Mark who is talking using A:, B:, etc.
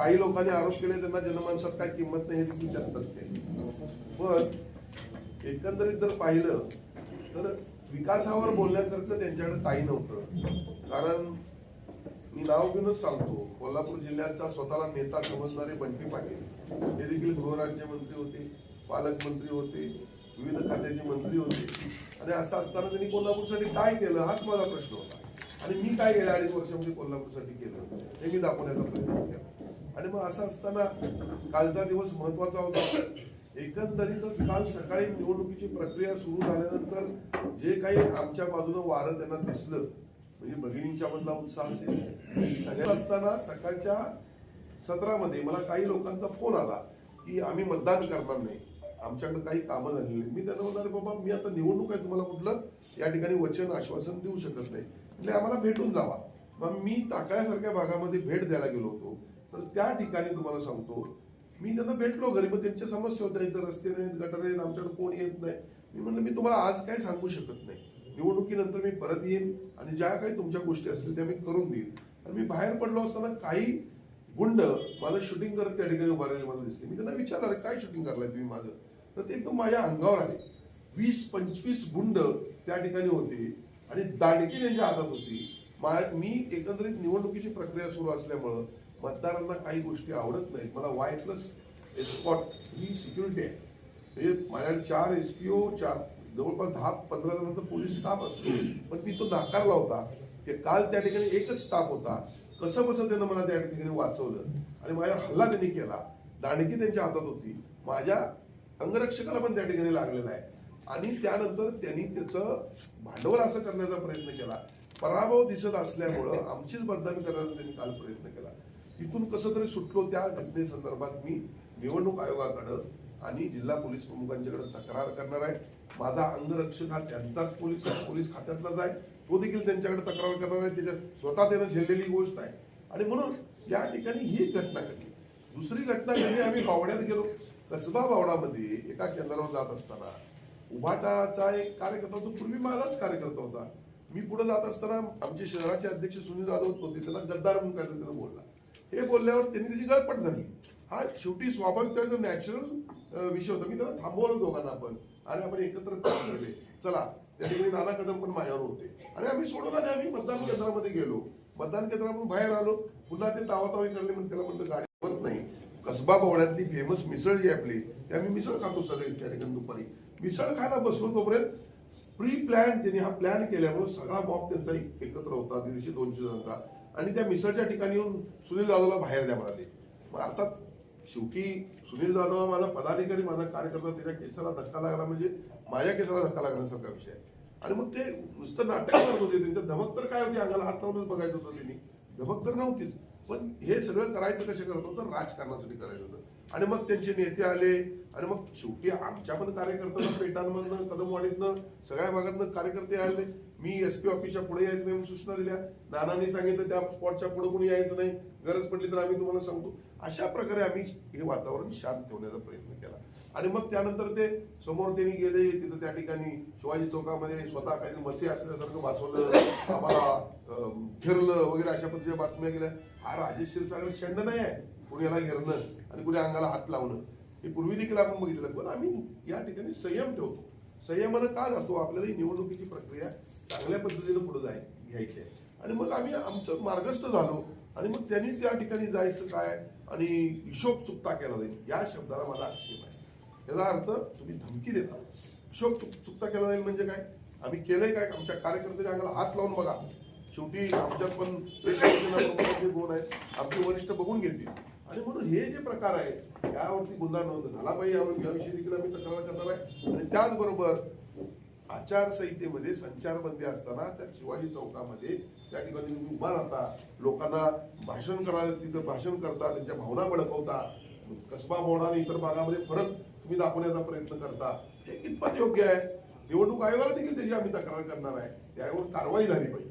A: काही लोकांनी आरोप केले त्यांना जनमानसात काय किंमत नाही हे देखील त्यात पण एकंदरीत जर पाहिलं तर विकासावर बोलण्यासारखं त्यांच्याकडे काही नव्हतं. कारण मी नाव घेऊनच सांगतो कोल्हापूर जिल्ह्याचा स्वतःला नेता समजणारे बंटी पाटील. हे देखील गृहराज्यमंत्री होते पालकमंत्री होते विविध खात्याचे मंत्री होते. आणि असं असताना त्यांनी कोल्हापूरसाठी काय केलं हाच माझा प्रश्न होता. आणि मी काय गेल्या अडीच वर्षामध्ये कोल्हापूरसाठी केलं हे मी दाखवण्याचा प्रयत्न केला. आणि मग असं असताना कालचा दिवस महत्त्वाचा होता. एकंदरीतच काल सकाळी निवडणुकीची प्रक्रिया सुरू झाल्यानंतर जे काही आमच्या बाजूनं वारं त्यांना दिसलं म्हणजे भगिनींच्या मधला उत्साह असेल सगळं असताना सकाळच्या सत्रामध्ये मला काही लोकांचा फोन आला की आम्ही मतदान करणार नाही. आमच्याकडे काही कामं झालेली मी त्यांना म्हणणार बाबा मी आता निवडणूक आहे तुम्हाला कुठलं? या ठिकाणी वचन आश्वासन देऊ शकत नाही. म्हणजे आम्हाला भेटून जावा. मग मी टाकळ्यासारख्या भागामध्ये भेट द्यायला गेलो होतो. तर त्या ठिकाणी तुम्हाला सांगतो मी त्यांना भेटलो घरी मग त्यांच्या समस्या होत्या इथं रस्ते नाहीत गटर नाहीत आमच्याकडे कोण येत नाही. मी म्हणलं मी तुम्हाला आज काय सांगू शकत नाही. निवडणुकीनंतर मी परत येईन आणि ज्या काही तुमच्या गोष्टी असतील त्या मी करून देईन. आणि मी बाहेर पडलो असताना काही गुंड मला शूटिंग करत त्या ठिकाणी उभारलेले मला दिसले. मी त्यांना विचारलं काय शूटिंग करलाय तुम्ही माझं तर ते एकदम माझ्या अंगावर आले. वीस पंचवीस गुंड त्या ठिकाणी होते आणि दांडकी त्यांच्या हातात होती. मा- मी एकंदरीत निवडणुकीची प्रक्रिया सुरू असल्यामुळं मतदारांना काही गोष्टी आवडत नाहीत. मला वाय प्लस एस्कॉट ही सिक्युरिटी आहे. म्हणजे माझ्या चार एस पी ओ चार जवळपास दहा पंधरा जणांचा पोलीस स्टाफ असतो. पण मी तो नाकारला होता की काल त्या ठिकाणी एकच स्टाफ होता. कसं कसं त्यानं मला त्या ठिकाणी वाचवलं? आणि माझ्या हल्ला त्यांनी केला. दांडकी त्यांच्या हातात होती. माझ्या अंगरक्षकाला पण त्या ठिकाणी लागलेला आहे. आणि त्यानंतर त्यांनी त्याचं भांडवल असं करण्याचा प्रयत्न केला. पराभव दिसत असल्यामुळं आमचीच बदनामी करण्याचा त्यांनी काल प्रयत्न केला. तिथून कसं तरी सुटलो त्या घटनेसंदर्भात मी निवडणूक आयोगाकडं आणि जिल्हा पोलीस प्रमुखांच्याकडे तक्रार करणार आहे. माझा अंगरक्षक हा त्यांचाच पोलीस पोलीस खात्यातलाच आहे. तो देखील त्यांच्याकडे तक्रार करणार आहे. त्याच्यात स्वतः त्यानं झेललेली गोष्ट आहे. आणि म्हणून या ठिकाणी ही घटना घडली. दुसरी घटना घडली आम्ही बावड्यात गेलो. कसबा बावडामध्ये एका केंद्रावर जात असताना उभाटाचा एक कार्यकर्ता तो पूर्वी माझाच कार्यकर्ता होता. मी पुढे जात असताना आमचे शहराचे अध्यक्ष सुनील जाधव होते. त्याला गद्दार म्हणून काय त्यानं बोलला. हे बोलल्यावर त्यांनी त्याची गळपट झाली. हा शेवटी स्वाभाविक त्याचा नॅचरल विषय होता मी त्याला थांबवलं दोघांना आपण आणि आपण एकत्र काम केले. चला त्या ठिकाणी नाना कदम पण माझ्यावर होते. आणि आम्ही सोडून आणि आम्ही मतदान केंद्रामध्ये गेलो. मतदान केंद्रामधून बाहेर आलो. पुन्हा ते तावातावी करले म्हणून त्याला म्हणलं गाडी होत नाही. कसबा पवड्यातली फेमस मिसळ जी आपली ते आम्ही मिसळ खातो सगळे त्या ठिकाणी दुपारी. मिसळ खायला बसलो तोपर्यंत प्री प्लॅन त्यांनी हा प्लॅन केल्यामुळे सगळा मॉब त्यांचा एकत्र होता दीडशे दोनशे जणांचा. आणि त्या मिसळच्या ठिकाणी येऊन सुनील जाधवला बाहेर द्या म्हणाले मग अर्थात शेवटी सुनील जाधव माझा पदाधिकारी माझा कार्यकर्ता त्याच्या केसाला धक्का लागला म्हणजे माझ्या केसाला धक्का लागण्यासारखा विषय आहे. आणि मग ते नुसतं नाटक करत होते त्यांच्या धमक तर काय होती अंगाला हात लावूनच बघायचं होतं त्यांनी. धमक तर नव्हतीच. पण हे सगळं करायचं कसे करत होतं? राजकारणासाठी करायचं होतं. आणि मग त्यांचे नेते आले. आणि मग शेवटी आमच्या पण कार्यकर्त्यांना पेटांमधनं कदमवाडीतनं सगळ्या भागातनं कार्यकर्ते आले. मी एस पी ऑफिसच्या पुढे यायचं नाही सूचना दिल्या. नानांनी सांगितलं त्या स्पॉटच्या पुढे कोणी यायचं नाही. गरज पडली तर आम्ही तुम्हाला सांगतो. अशा प्रकारे आम्ही हे वातावरण शांत ठेवण्याचा प्रयत्न केला. आणि मग त्यानंतर ते समोर त्यांनी गेले. तिथं त्या ठिकाणी शिवाजी चौकामध्ये स्वतः काही मसी असल्यासारखं वाचवलं. आम्हाला फिरलं वगैरे अशा पद्धतीच्या बातम्या गेल्या. हा राजेश क्षीरसागर शंड नाही आहे. कुणाला घेरणं आणि कुणी अंगाला हात लावणं हे पूर्वी देखील आपण बघितलं पण आम्ही या ठिकाणी संयम ठेवतो. संयमानं का जातो? आपल्याला ही निवडणुकीची प्रक्रिया चांगल्या पद्धतीनं पुढे जाय घ्यायची आहे. आणि मग आम्ही आमचं मार्गस्थ झालो आणि मग त्यांनी त्या ठिकाणी जायचं काय आणि हिशोब चुकता केला जाईल या शब्दाला मला आक्षेप आहे. याचा अर्थ तुम्ही धमकी देता. हिशोब चुक चुकता केला जाईल म्हणजे काय? आम्ही केलंय काय? आमच्या कार्यकर्त्यांनी अंगाला हात लावून बघा. शेवटी आमच्यात पण गुण आहेत. आमचे वरिष्ठ बघून घेतील. आणि म्हणून हे जे प्रकार आहेत यावरती गुन्हा नोंद झाला पाहिजे. याविषयी देखील आम्ही तक्रार करणार आहे. आणि त्याचबरोबर आचारसंहितेमध्ये संचारबंदी असताना त्या शिवाजी चौकामध्ये त्या ठिकाणी तुम्ही उभा राहता. लोकांना भाषण करायला तिथं भाषण करता त्यांच्या भावना भडकवता कसबा भावना आणि इतर भागामध्ये फरक तुम्ही दाखवण्याचा प्रयत्न करता. हे कितपत योग्य आहे? निवडणूक आयोगाला देखील त्याची आम्ही तक्रार करणार आहे. त्यावर कारवाई झाली पाहिजे.